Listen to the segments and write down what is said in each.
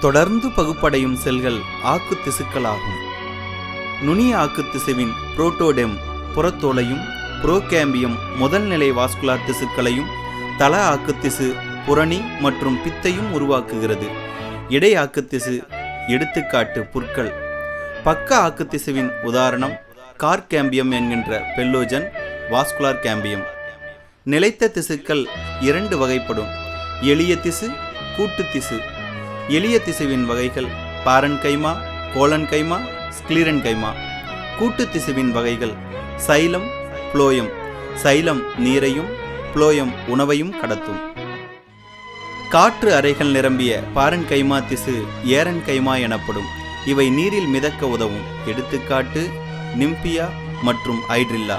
தொடர்ந்து பகுப்படையும் செல்கள் ஆக்கு திசுக்களாகும் நுனிய ஆக்கு திசுவின் புரோட்டோடெம் புறத்தோலையும் புரோகேம்பியம் முதல்நிலை வாஸ்குலார் திசுக்களையும் தல ஆக்கு திசு புரணி மற்றும் பித்தையும் உருவாக்குகிறது. இடை ஆக்கு திசு எடுத்துக்காட்டு புற்கள். பக்க ஆக்கு திசுவின் உதாரணம் கார்கேம்பியம் என்கின்ற பெல்லோஜன் வாஸ்குலார் கேம்பியம். நிலைத்த திசுக்கள் இரண்டு வகைப்படும். எளிய திசு கூட்டு திசு. எளிய திசுவின் வகைகள் பாரன்கைமா கோலன்கைமா ஸ்க்ளீரன்கைமா கூட்டு திசுவின் வகைகள் சைலம் புளோயம் சைலம் நீரையும் புளோயம் உணவையும் கடத்தும். காற்று அறைகள் நிரம்பிய பாரன்கைமா திசு ஏரன்கைமா எனப்படும். இவை நீரில் மிதக்க உதவும் எடுத்துக்காட்டு நிம்பியா மற்றும் ஐட்ரில்லா.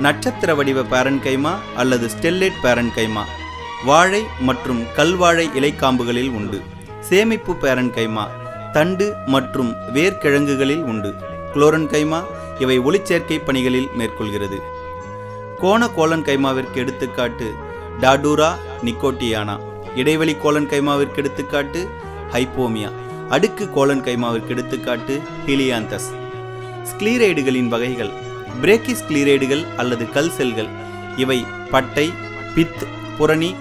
நட்சத்திர வடிவ பேரன்கைமா அல்லது ஸ்டெல்லேட் பேரன்கைமா வாழை மற்றும் கல்வாழை இலைக்காம்புகளில் உண்டு. சேமிப்பு பேரன்கைமா தண்டு மற்றும் வேர்க்கிழங்குகளில் உண்டு. குளோரன் கைமா இவை ஒளிச்சேர்க்கை பணிகளில் மேற்கொள்கிறது. கோண கோலன் கைமாவிற்கு எடுத்துக்காட்டு டாடூரா நிக்கோட்டியானா. இடைவெளி கோலன் கைமாவிற்கு எடுத்துக்காட்டு ஹைப்போமியா. அடுக்கு கோலன் கைமாவிற்கு எடுத்துக்காட்டு ஹிலியாந்தஸ். ஸ்க்ளீரைடுகளின் வகைகள் பிரேக்கி ஸ்க்ளீரைடுகள் அல்லது கல் செல்கள். இவை பட்டை பித் புரணி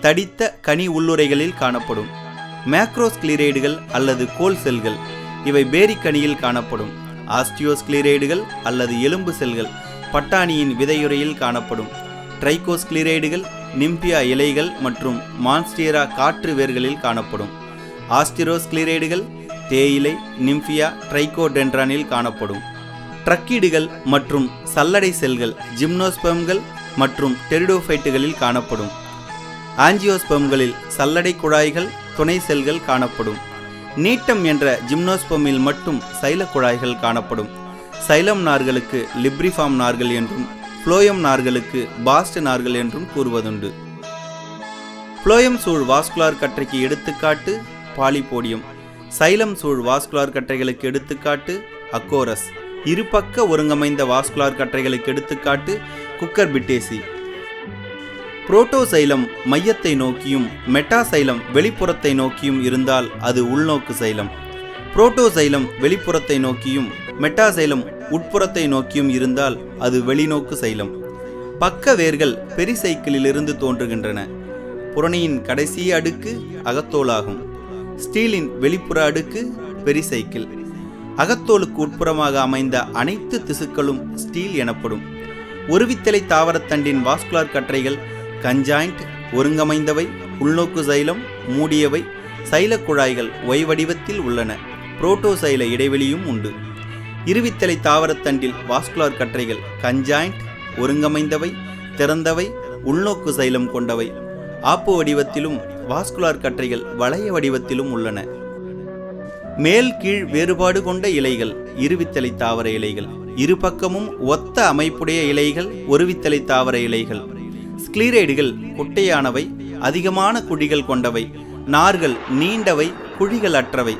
தடித்த கனி உள்ளுரைகளில் காணப்படும். மேக்ரோஸ்க்ளீரைடுகள் அல்லது கோல் செல்கள். இவை பேரிக்கனியில் காணப்படும். ஆஸ்டியோஸ்க்ளீரைடுகள் அல்லது எலும்பு செல்கள் பட்டாணியின் விதையுறையில் காணப்படும். ட்ரைகோஸ்க்ளீரைடுகள் நிம்பியா இலைகள் மற்றும் மான்ஸ்டியரா காற்று வேர்களில் காணப்படும். ஆஸ்டிரோஸ்க்ளீரைடுகள் தேயிலை நிம்பியா ட்ரைகோடென்ட்ரானில் காணப்படும். ட்ரக்கீடுகள் மற்றும் சல்லடை செல்கள் ஜிம்னோஸ்பெம்கள் மற்றும் டெரிடோஃபைட்டுகளில் காணப்படும். ஆஞ்சியோஸ்பம்களில் சல்லடை குழாய்கள் துணை செல்கள் காணப்படும். நீட்டம் என்ற ஜிம்னோஸ்போமில் மட்டும் சைல குழாய்கள் காணப்படும். சைலம் நார்களுக்கு லிப்ரிஃபார்ம் நார்கள் என்றும் புளோயம் நார்களுக்கு பாஸ்ட் நார்கள் என்றும் கூறுவதுண்டு. புளோயம் சூழ் வாஸ்குலார் கற்றைக்கு எடுத்துக்காட்டு பாலிபோடியம். சைலம் சூழ் வாஸ்குலார் கற்றைகளுக்கு எடுத்துக்காட்டு அக்கோரஸ். இருபக்க ஒருங்கமைந்த வாஸ்குலார் கற்றைகளுக்கு எடுத்துக்காட்டு குக்கர் பிட்டேசி. புரோட்டோசைலம் மையத்தை நோக்கியும் மெட்டாசைலம் வெளிப்புறத்தை நோக்கியும் இருந்தால் அது உள்நோக்கு சைலம். புரோட்டோசைலம் வெளிப்புறத்தை நோக்கியும் மெட்டாசைலம் உட்புறத்தை நோக்கியும் இருந்தால் அது வெளிநோக்கு சைலம். பக்க வேர்கள் பெரிசைக்கிளிலிருந்து தோன்றுகின்றன. புரணியின் கடைசி அடுக்கு அகத்தோலாகும். ஸ்டீலின் வெளிப்புற அடுக்கு பெரிசைக்கிள். அகத்தோலுக்கு உட்புறமாக அமைந்த அனைத்து திசுக்களும் ஸ்டீல் எனப்படும். ஒருவித்தலை தாவரத்தண்டின் வாஸ்குலார் கற்றைகள் கஞ்சாயிண்ட் ஒருங்கமைந்தவை உள்நோக்கு சைலம் மூடியவை சைலக் குழாய்கள் ஒய் வடிவத்தில் உள்ளன. புரோட்டோசைல இடைவெளியும் உண்டு. இருவித்தலை தாவரத்தண்டில் வாஸ்குலார் கற்றைகள் கஞ்சாயிண்ட் ஒருங்கமைந்தவை திறந்தவை உள்நோக்கு சைலம் கொண்டவை. ஆப்பு வடிவத்திலும் வாஸ்குலார் கற்றைகள் வளைய வடிவத்திலும் உள்ளன. மேல் கீழ் வேறுபாடு கொண்ட இலைகள் இருவித்தலை தாவர இலைகள். இரு பக்கமும் ஒத்த அமைப்புடைய இலைகள் ஒருவித்தலை தாவர இலைகள். ஸ்க்ளீரைடுகள் குட்டையானவை அதிகமான குழிகள் கொண்டவை நார்கள் நீண்டவை குழிகள் அற்றவை.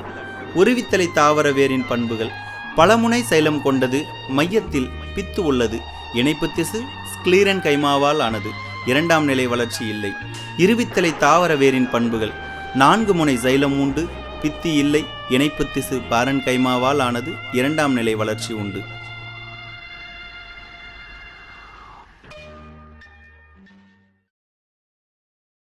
உருவித்தலை தாவர வேரின் பண்புகள் பலமுனை சைலம் கொண்டது மையத்தில் பித்து உள்ளது. இணைப்பு திசு ஸ்க்ளீரன் கைமாவால் ஆனது. இரண்டாம் நிலை வளர்ச்சி இல்லை. இருவித்தலை தாவர வேரின் பண்புகள் நான்கு முனை சைலம் உண்டு பித்தி இல்லை இணைப்பு திசு பாரன் கைமாவால் ஆனது இரண்டாம் நிலை வளர்ச்சி உண்டு.